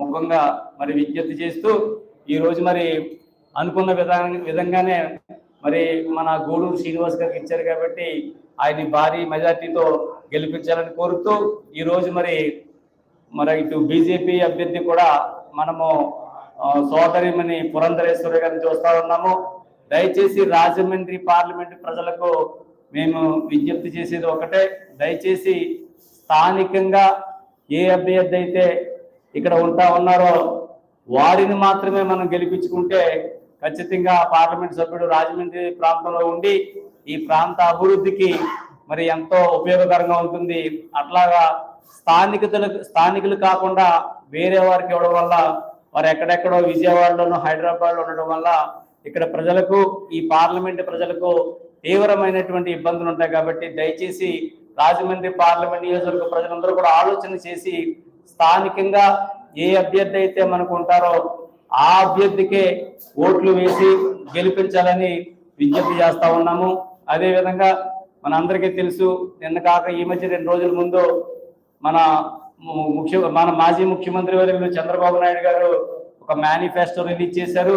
ముఖంగా మరి విజ్ఞప్తి చేస్తూ ఈరోజు మరి అనుకున్న విధా విధంగానే మరి మన గూడూరు శ్రీనివాస్ గారికి ఇచ్చారు కాబట్టి ఆయన్ని భారీ మెజార్టీతో గెలిపించాలని కోరుతూ ఈరోజు మరి మరి ఇటు బీజేపీ అభ్యర్థి కూడా మనము సోదరిమని పురంధరేశ్వరి గారిని చూస్తా ఉన్నాము. దయచేసి రాజమండ్రి పార్లమెంట్ ప్రజలకు మేము విజ్ఞప్తి చేసేది ఒకటే. దయచేసి స్థానికంగా ఏ అభ్యర్థి అయితే ఇక్కడ ఉంటా ఉన్నారో వారిని మాత్రమే మనం గెలిపించుకుంటే ఖచ్చితంగా పార్లమెంట్ సభ్యుడు రాజమండ్రి ప్రాంతంలో ఉండి ఈ ప్రాంత అభివృద్ధికి మరి ఎంతో ఉపయోగకరంగా ఉంటుంది. అట్లాగా స్థానికతలు స్థానికులు కాకుండా వేరే వారికి ఇవ్వడం వల్ల వారు ఎక్కడెక్కడో విజయవాడలోను హైదరాబాద్లో ఉండడం వల్ల ఇక్కడ ప్రజలకు ఈ పార్లమెంట్ ప్రజలకు తీవ్రమైనటువంటి ఇబ్బందులు ఉంటాయి. కాబట్టి దయచేసి రాజమండ్రి పార్లమెంట్ నియోజకవర్గ ప్రజలందరూ కూడా ఆలోచన చేసి స్థానికంగా ఏ అభ్యర్థి అయితే మనకు ఉంటారో ఆ అభ్యర్థికే ఓట్లు వేసి గెలిపించాలని విజ్ఞప్తి చేస్తా ఉన్నాము. అదేవిధంగా మనందరికీ మన అందరికీ తెలుసు నిన్న కాక ఈ మధ్య రెండు రోజుల ముందు మన ము- ముఖ్య మన మాజీ ముఖ్యమంత్రి వర్యులు చంద్రబాబు నాయుడు గారు ఒక మేనిఫెస్టో రిలీజ్ చేశారు.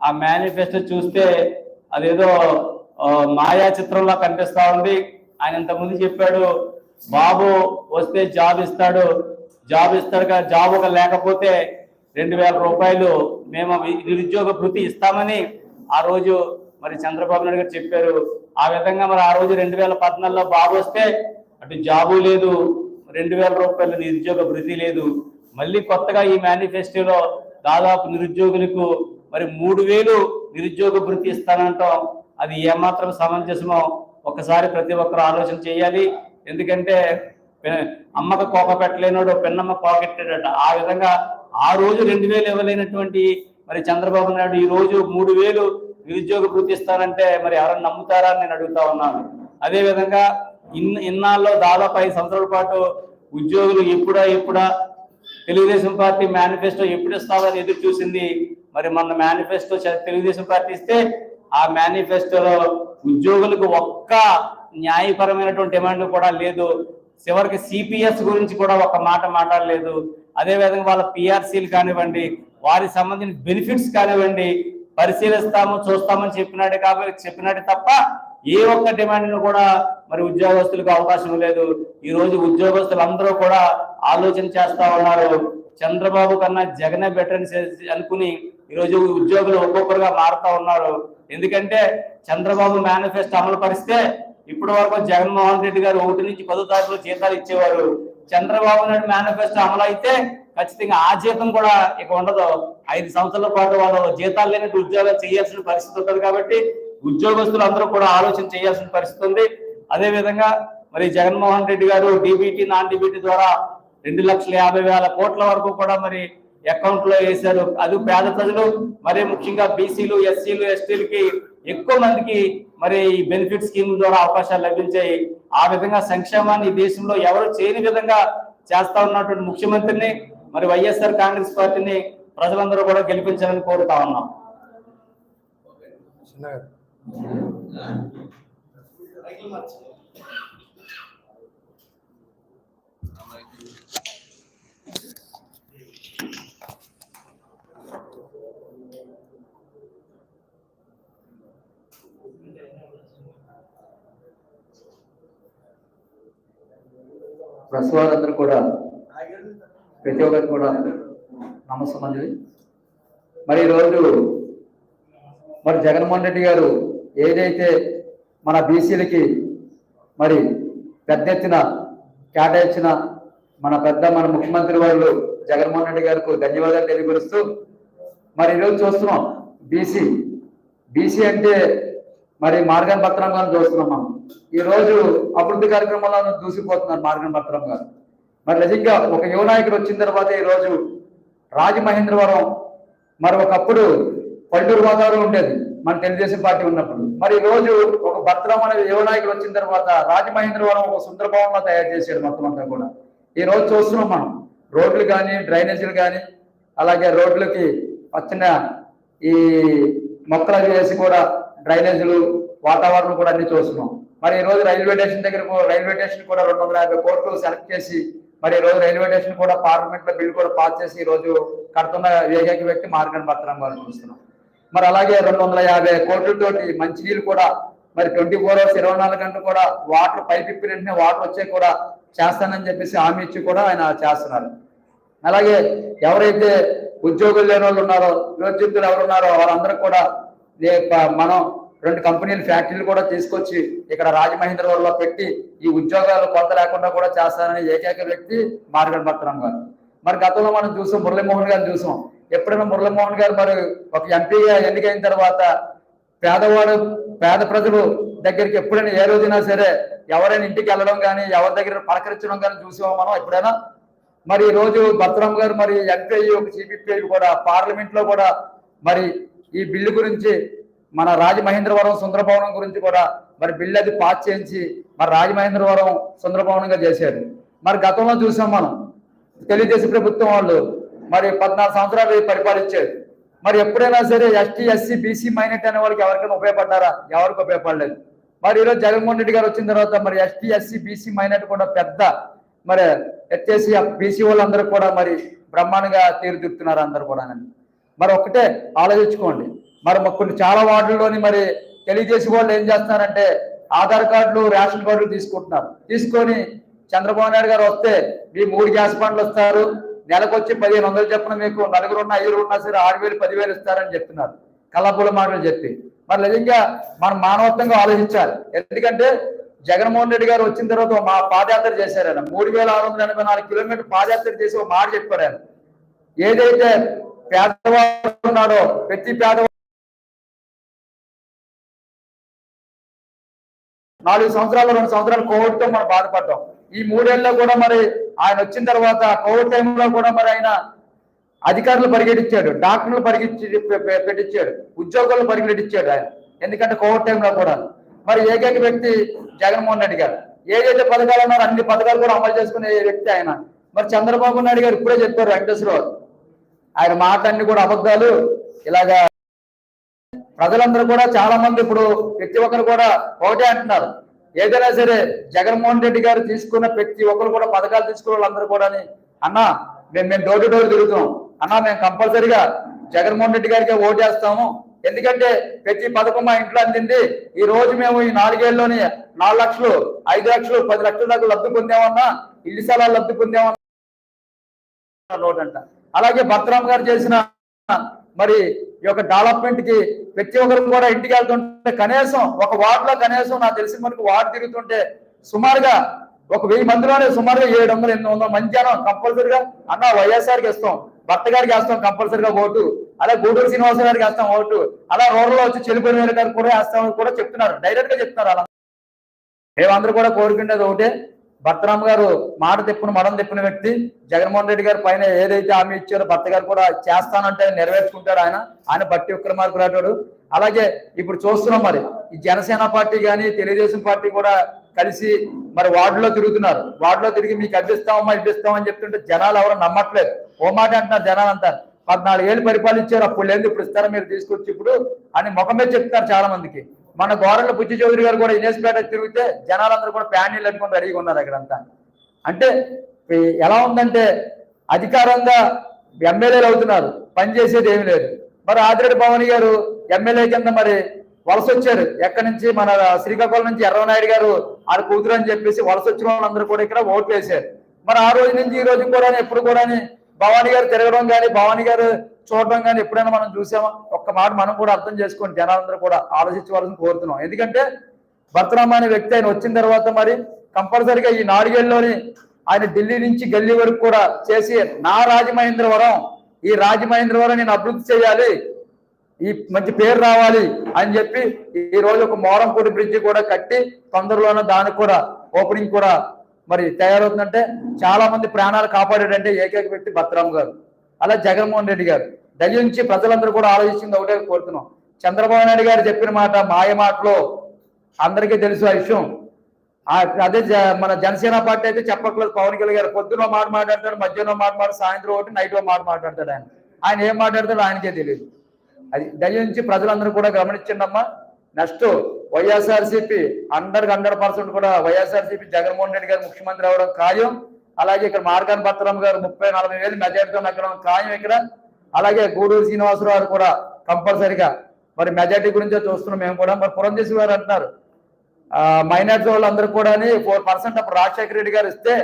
ఆ మేనిఫెస్టో చూస్తే అదేదో మాయా చిత్రంలా కనిపిస్తా ఉంది. ఆయన ఇంతకుముందు చెప్పాడు బాబు వస్తే జాబ్ ఇస్తాడు జాబ్ ఇస్తాడు కదా జాబ్ ఒక లేకపోతే రెండు వేల రూపాయలు మేము నిరుద్యోగ భృతి ఇస్తామని ఆ రోజు మరి చంద్రబాబు నాయుడు గారు చెప్పారు. ఆ విధంగా మరి ఆ రోజు రెండు వేల పద్నాలుగులో బాబు వస్తే అటు జాబు లేదు రెండు వేల రూపాయలు నిరుద్యోగ భృతి లేదు. మళ్ళీ కొత్తగా ఈ మేనిఫెస్టోలో దాదాపు నిరుద్యోగులకు మరి మూడు వేలు నిరుద్యోగ భృతి ఇస్తానంటాం. అది ఏమాత్రం సమంజసమో ఒకసారి ప్రతి ఒక్కరు ఆలోచన చేయాలి. ఎందుకంటే అమ్మకు కోక పెట్టలేనోడు పెన్నమ్మ కోకెట్టాడట. ఆ విధంగా ఆ రోజు రెండు వేలు ఇవ్వలేనటువంటి మరి చంద్రబాబు నాయుడు ఈ రోజు మూడు వేలు నిరుద్యోగ భృతి మరి ఎవరైనా నమ్ముతారా అని నేను అడుగుతా ఉన్నాను. అదేవిధంగా ఇన్ ఇన్నాళ్ళలో దాదాపు ఐదు సంవత్సరాల పాటు ఉద్యోగులు ఎప్పుడా ఎప్పుడా తెలుగుదేశం పార్టీ మేనిఫెస్టో ఎప్పుడు ఇస్తామని ఎదురు చూసింది. మరి మన మేనిఫెస్టో తెలుగుదేశం పార్టీ ఇస్తే ఆ మేనిఫెస్టోలో ఉద్యోగులకు ఒక్క న్యాయపరమైనటువంటి డిమాండ్ కూడా లేదు. చివరికి సిపిఎస్ గురించి కూడా ఒక మాట మాట్లాడలేదు. అదేవిధంగా వాళ్ళ పిఆర్సీలు కానివ్వండి వారికి సంబంధించిన బెనిఫిట్స్ కానివ్వండి పరిశీలిస్తాము చూస్తామని చెప్పినాడు కాబట్టి చెప్పినట్టు తప్ప ఏ ఒక్క డిమాండ్ కూడా మరి ఉద్యోగస్తులకు అవకాశం లేదు. ఈ రోజు ఉద్యోగస్తులు అందరూ కూడా ఆలోచన చేస్తా ఉన్నారు. చంద్రబాబు కన్నా జగనే బెటర్ అని చేసి- అనుకుని ఈరోజు ఉద్యోగులు ఒక్కొక్కరుగా మారుతా ఉన్నారు. ఎందుకంటే చంద్రబాబు మేనిఫెస్టో అమలు పరిస్తే ఇప్పటి వరకు జగన్మోహన్ రెడ్డి గారు ఒకటి నుంచి పదో తారీఖులో జీతాలు ఇచ్చేవారు. చంద్రబాబు నాయుడు మేనిఫెస్టో అమలు అయితే ఖచ్చితంగా ఆ జీతం కూడా ఇక ఉండదు. ఐదు సంవత్సరాల పాటు వాళ్ళు జీతాలు లేని ఉద్యోగాలు చేయాల్సిన పరిస్థితి ఉంటుంది కాబట్టి ఉద్యోగస్తులు అందరూ కూడా ఆలోచన చేయాల్సిన పరిస్థితి ఉంది. అదేవిధంగా మరి జగన్మోహన్ రెడ్డి గారు డిబిటీ నాన్ డిబిటీ ద్వారా రెండు లక్షల యాభై వేల కోట్ల వరకు కూడా మరి అకౌంట్లో వేశారు. అది పేద ప్రజలు మరి ముఖ్యంగా బీసీలు ఎస్సీలు ఎస్టీలకి ఎక్కువ మందికి మరి ఈ బెనిఫిట్ స్కీమ్ ద్వారా అవకాశాలు లభించాయి. ఆ విధంగా సంక్షేమాన్ని ఈ దేశంలో ఎవరు చేయని విధంగా చేస్తా ఉన్నటువంటి ముఖ్యమంత్రిని మరి వైఎస్ఆర్ కాంగ్రెస్ పార్టీని ప్రజలందరూ కూడా గెలిపించాలని కోరుతా ఉన్నాం. చిన్నగా ప్రెస్ వారందరూ కూడా ప్రతి ఒక్కరికి కూడా నమస్కారం మరి ఈరోజు మరి జగన్మోహన్ రెడ్డి గారు ఏదైతే మన బీసీలకి మరి పెద్ద ఎత్తున కేటాయించిన మన పెద్ద మన ముఖ్యమంత్రి వాళ్ళు జగన్మోహన్ రెడ్డి గారికి ధన్యవాదాలు తెలియపరుస్తూ మరి ఈరోజు చూస్తున్నాం బీసీ. బీసీ అంటే మరి మార్గన్ భత్రం గారు చూస్తున్నాం మనం. ఈ రోజు అభివృద్ధి కార్యక్రమాలను దూసిపోతున్నారు మార్గన్ భత్రం గారు. మరి నిజంగా ఒక యువ నాయకుడు వచ్చిన తర్వాత ఈ రోజు రాజమహేంద్రవరం మరి ఒకప్పుడు పల్లెటూరు గోదావరి ఉండేది. మన తెలుగుదేశం పార్టీ ఉన్నప్పుడు. మరి ఈ రోజు ఒక భద్రం అనే యువ నాయకుడు వచ్చిన తర్వాత రాజమహేంద్రవరం ఒక సుందర భవనంలో తయారు చేశాడు మొత్తం అంతా కూడా. ఈ రోజు చూస్తున్నాం మనం. రోడ్లు కానీ డ్రైనేజీలు కానీ అలాగే రోడ్లకి వచ్చిన ఈ మొక్కలు అవి వేసి కూడా డ్రైనేజీలు వాతావరణం కూడా అన్ని చూస్తున్నాం. మరి ఈ రోజు రైల్వే స్టేషన్ దగ్గర రైల్వే స్టేషన్ కూడా రెండు వందల యాభై కోట్లు సెలెక్ట్ చేసి మరి ఈ రోజు రైల్వే స్టేషన్ కూడా పార్లమెంట్లో బిల్ కూడా పాస్ చేసి ఈ రోజు కడుతున్న ఏకైక వ్యక్తి మార్గన్ భద్రం గారు చూస్తున్నాం. మరి అలాగే రెండు వందల యాభై కోట్లతోటి మంచినీళ్ళు కూడా మరి ట్వంటీ ఫోర్ అవర్స్ ఇరవై నాలుగు గంటలు కూడా వాటర్ పైప్ వెంటనే వాటర్ వచ్చే కూడా చేస్తానని చెప్పేసి హామీ ఇచ్చి కూడా ఆయన చేస్తున్నారు. అలాగే ఎవరైతే ఉద్యోగులు లేని వాళ్ళు ఉన్నారో నిరుద్యోగులు ఎవరున్నారో వాళ్ళందరూ కూడా మనం రెండు కంపెనీలు ఫ్యాక్టరీలు కూడా తీసుకొచ్చి ఇక్కడ రాజమహేంద్రవరంలో పెట్టి ఈ ఉద్యోగాలు కొరత లేకుండా కూడా చేస్తానని ఏకైక వ్యక్తి మార్గన్ భద్రం గారు. మరి గతంలో మనం చూసాం మురళీమోహన్ గారు చూసాం. ఎప్పుడైనా మురళీమోహన్ గారు మరి ఒక ఎంపీగా ఎన్నికైన తర్వాత పేదవాడు పేద ప్రజలు దగ్గరికి ఎప్పుడైనా ఏ రోజైనా సరే ఎవరైనా ఇంటికి వెళ్ళడం కానీ ఎవరి దగ్గర పలకరించడం కానీ చూసామో మనం ఎప్పుడైనా? మరి ఈ రోజు భద్రం గారు మరి ఎంపీ ఒక సిపిపి కూడా పార్లమెంట్లో కూడా మరి ఈ బిల్లు గురించి మన రాజమహేంద్రవరం సుందరభవనం గురించి కూడా మరి బిల్లు అది పాస్ చేయించి మరి రాజమహేంద్రవరం సుందరభవనంగా చేశారు. మరి గతంలో చూసాం మనం. తెలుగుదేశం ప్రభుత్వం వాళ్ళు మరి పద్నాలుగు సంవత్సరాలు పరిపాలించారు. మరి ఎప్పుడైనా సరే ఎస్టీ ఎస్సీ బీసీ మైనార్టీ అనే వాళ్ళకి ఎవరికైనా ఉపయోగపడ్డారా? ఎవరికి ఉపయోగపడలేదు. మరి ఈరోజు జగన్మోహన్ రెడ్డి గారు వచ్చిన తర్వాత మరి ఎస్టీ ఎస్సీ బీసీ మైనార్టీ కూడా పెద్ద మరి ఎత్తేసి బీసీ వాళ్ళందరూ కూడా మరి బ్రహ్మాండంగా తీరుదిద్దుతున్నారు అందరు కూడా. మరి ఒక్కటే ఆలోచించుకోండి. మరి కొన్ని చాలా వార్డుల్లోని మరి తెలియజేసి వాళ్ళు ఏం చేస్తున్నారంటే ఆధార్ కార్డులు రేషన్ కార్డులు తీసుకుంటున్నారు. తీసుకొని చంద్రబాబు నాయుడు గారు వస్తే మీ మూడు గ్యాస్ బండ్లు వస్తారు. నెలకు వచ్చి పదిహేను వందలు చెప్పిన మీకు నలుగురు ఉన్న ఐదుగురు ఉన్నా సరే ఆరు వేలు పదివేలు ఇస్తారని చెప్తున్నారు. కళ్ళపుల మాటలు చెప్పి. మరి నిజంగా మనం మానవత్వంగా ఆలోచించాలి. ఎందుకంటే జగన్మోహన్ రెడ్డి గారు వచ్చిన తర్వాత మా పాదయాత్ర చేశారు ఆయన. మూడు వేల ఆరు వందల ఎనభై నాలుగు కిలోమీటర్ పాదయాత్ర చేసి ఒక మాట చెప్పారు ఆయన. ఏదైతే పేదవాడు ఉన్నాడో ప్రతి పేదవాడు నాలుగు సంవత్సరాలు రెండు సంవత్సరాలు కోవిడ్తో మనం బాధపడ్డాం. ఈ మూడేళ్ళలో కూడా మరి ఆయన వచ్చిన తర్వాత కోవిడ్ టైంలో కూడా మరి ఆయన అధికారులు పరిగెట్టించాడు డాక్టర్లు పరిగెట్టి పెట్టించాడు ఉద్యోగులను పరిగెట్టించాడు ఆయన. ఎందుకంటే కోవిడ్ టైంలో కూడా. మరి ఏకైక వ్యక్తి జగన్మోహన్ రెడ్డి గారు. ఏదైతే పథకాలు ఉన్నారో అన్ని పథకాలు కూడా అమలు చేసుకునే వ్యక్తి ఆయన. మరి చంద్రబాబు నాయుడు గారు ఇప్పుడే చెప్పారు వెంకటేశ్వరరావు. ఆయన మాటలన్నీ కూడా అబద్ధాలు. ఇలాగా ప్రజలందరూ కూడా చాలా మంది ఇప్పుడు ప్రతి ఒక్కరు కూడా ఒకటే అంటున్నారు. ఏదైనా సరే జగన్మోహన్ రెడ్డి గారు తీసుకున్న ప్రతి ఒక్కరు కూడా పథకాలు తీసుకున్న వాళ్ళందరూ కూడా అన్న మేము మేము డోర్ టు డోర్ తిరుగుతాం అన్న మేము కంపల్సరిగా జగన్మోహన్ రెడ్డి గారికి ఓటేస్తాము. ఎందుకంటే ప్రతి పథకం మా ఇంట్లో అందింది. ఈ రోజు మేము ఈ నాలుగేళ్ళలోని నాలుగు లక్షలు ఐదు లక్షలు పది లక్షల దాకా లబ్ధి పొందామన్నా ఇల్లు స్థలాలు లబ్ధి పొందామన్నా నోట్ అంట. అలాగే భద్రాం గారు చేసిన మరి ఈ యొక్క డెవలప్మెంట్కి ప్రతి ఒక్కరు కూడా ఇంటికి వెళ్తుంటే కనీసం ఒక వార్డ్లో కనీసం నాకు తెలిసిన మనకు వార్డు తిరుగుతుంటే సుమారుగా ఒక వెయ్యి మందిలోనే సుమారుగా ఏడు వందలు ఎనిమిది వందల మధ్యాహ్నం కంపల్సరిగా అన్న వైఎస్ఆర్కి ఇస్తాం భర్త గారికి వేస్తాం కంపల్సరిగా ఓటు అలా గూడూరు శ్రీనివాస గారికి వేస్తాం ఓటు అలా రూరల్లో వచ్చి చెల్లిపోయిన గారికి కూడా వేస్తాం కూడా చెప్తున్నారు డైరెక్ట్గా చెప్తున్నారు అలా మేమందరూ కూడా కోరుకునేది ఒకటే భర్తరామ్ గారు మాట తిప్పును మడం తెప్పిన వ్యక్తి. జగన్మోహన్ రెడ్డి గారి పైన ఏదైతే హామీ ఇచ్చారో భర్త గారు కూడా చేస్తానంటే నెరవేర్చుకుంటాడు ఆయన. ఆయన బట్టి రాటాడు. అలాగే ఇప్పుడు చూస్తున్నాం మరి ఈ జనసేన పార్టీ కానీ తెలుగుదేశం పార్టీ కూడా కలిసి మరి వార్డులో తిరుగుతున్నారు. వార్డులో తిరిగి మీకు అడ్డిస్తామమ్మా ఇడ్డిస్తామని చెప్తుంటే జనాలు ఎవరు నమ్మట్లేదు. ఓ మాట అంటున్నారు జనాలు అంటారు పద్నాలుగు ఏళ్ళు పరిపాలించారు అప్పుడు లేదు ఇప్పుడు ఇస్తారా మీరు తీసుకొచ్చి ఇప్పుడు అని ముఖమే చెప్తారు చాలా మందికి మన గోరంలో బుజ్జి చౌదరి గారు కూడా ఇనేసిపేట తిరిగితే జనాలందరూ కూడా ప్యానీలు అనుకుని రెడీగా ఉన్నారు అక్కడంతా. అంటే ఎలా ఉందంటే అధికారంగా ఎమ్మెల్యేలు అవుతున్నారు పనిచేసేది ఏమీ లేదు. మరి ఆదిరెడ్డి భవాని గారు ఎమ్మెల్యే కింద మరి వలస వచ్చారు. ఎక్కడి నుంచి? మన శ్రీకాకుళం నుంచి ఎర్రనాయుడు గారు ఆడ కూతురు అని చెప్పేసి వలస వచ్చిన వాళ్ళందరూ కూడా ఇక్కడ ఓట్లు వేశారు మరి ఆ రోజు నుంచి ఈ రోజు కూడా ఎప్పుడు కూడా భవానీ గారు తిరగడం కానీ భవానీ గారు చూడడం కానీ ఎప్పుడైనా మనం చూసామా? ఒక్క మాట మనం కూడా అర్థం చేసుకోండి జనాలందరూ కూడా ఆలోచించవలసిన కోరుతున్నాం. ఎందుకంటే భర్తరామ అనే వ్యక్తి ఆయన వచ్చిన తర్వాత మరి కంపల్సరిగా ఈ నాలుగేళ్ళలోని ఆయన ఢిల్లీ నుంచి గల్లీ వరకు కూడా చేసి నా రాజమహేంద్రవరం ఈ రాజమహేంద్రవరం నేను అభివృద్ధి చేయాలి ఈ మంచి పేరు రావాలి అని చెప్పి ఈ రోజు ఒక మోరంపూడి బ్రిడ్జి కూడా కట్టి తొందరలోనే దానికి కూడా ఓపెనింగ్ కూడా మరి తయారవుతుందంటే చాలా మంది ప్రాణాలు కాపాడాడంటే ఏకైక వ్యక్తి భద్రాం గారు అలా జగన్మోహన్ రెడ్డి గారు. దయించి ప్రజలందరూ కూడా ఆలోచించింది ఒకటే కోరుతున్నాం. చంద్రబాబు నాయుడు గారు చెప్పిన మాట మాయ మాటలో అందరికీ తెలుసు ఆ విషయం. అదే జ- మన జనసేన పార్టీ అయితే చెప్పట్లేదు. పవన్ కళ్యాణ్ గారు పొద్దున మాట మాట్లాడతాడు మధ్యాహ్నం మాట మాట్లాడు సాయంత్రం ఒకటి నైట్ మాట మాట్లాడతాడు ఆయన. ఆయన ఏం మాట్లాడతాడో ఆయనకే తెలియదు. అది దయించి ప్రజలందరూ కూడా గమనించండి next YSRCP hundred hundred percent కూడా వైఎస్ఆర్సీపీ జగన్మోహన్ రెడ్డి గారు ముఖ్యమంత్రి అవడం ఖాయం. అలాగే ఇక్కడ మార్గాన్ భద్రం గారు ముప్పై నలభై వేలు మెజార్టీతో నగరం ఖాయం ఇక్కడ. అలాగే గూడూరు శ్రీనివాసరావు గారు కూడా కంపల్సరిగా మరి మెజార్టీ గురించే చూస్తున్నాం మేము కూడా. మరి పురంధేశ్వరి గారు అంటున్నారు. మైనార్టీ వాళ్ళందరూ కూడా ఫోర్ పర్సెంట్ అప్పుడు రాజశేఖర రెడ్డి గారు ఇస్తే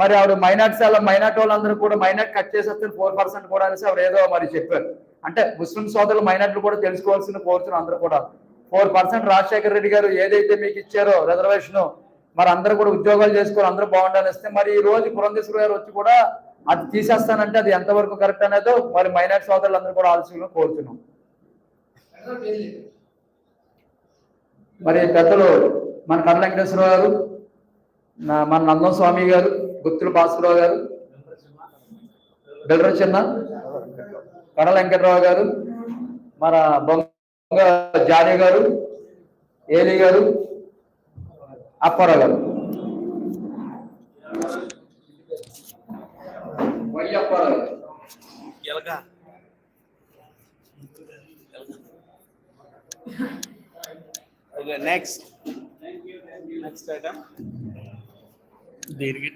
మరి ఆవిడ మైనార్టీస్ వాళ్ళ మైనార్టీ వాళ్ళందరూ కూడా మైనార్టీ కట్ చేసేస్తే ఫోర్ పర్సెంట్ కూడా అనేసి ఆవిడ ఏదో మరి చెప్పారు. అంటే ముస్లిం సోదరులు మైనార్టీలు కూడా తెలుసుకోవాల్సిన కోరుతున్నారు అందరూ కూడా. ఫోర్ పర్సెంట్ రాజశేఖర రెడ్డి గారు ఏదైతే మీకు ఇచ్చారో రిజర్వేషన్ మరి అందరూ కూడా ఉద్యోగాలు చేసుకొని అందరూ బాగుండాలని ఇస్తే మరి ఈ రోజు పురంధేశ్వర గారు వచ్చి కూడా అది తీసేస్తానంటే అది ఎంతవరకు కరెక్ట్ అనేదో మరి మైనార్టీ సోదరులు అందరూ కూడా ఆలోచనలో కోరుతున్నాం. మరి పెద్దలు మన కళ్ళ వెంకటేశ్వరరావు గారు మన నందం స్వామి గారు గుత్తుల భాస్కరరావు గారు బెల్లర చిన్న కడల వెంకటరావు గారు మన బొంగ జానీ గారు ఏలి గారు అప్పారావు గారు వై అప్పారావు గారు ఎలాగా ఓకే నెక్స్ట్ నెక్స్ట్ ఐటమ్ దీనికి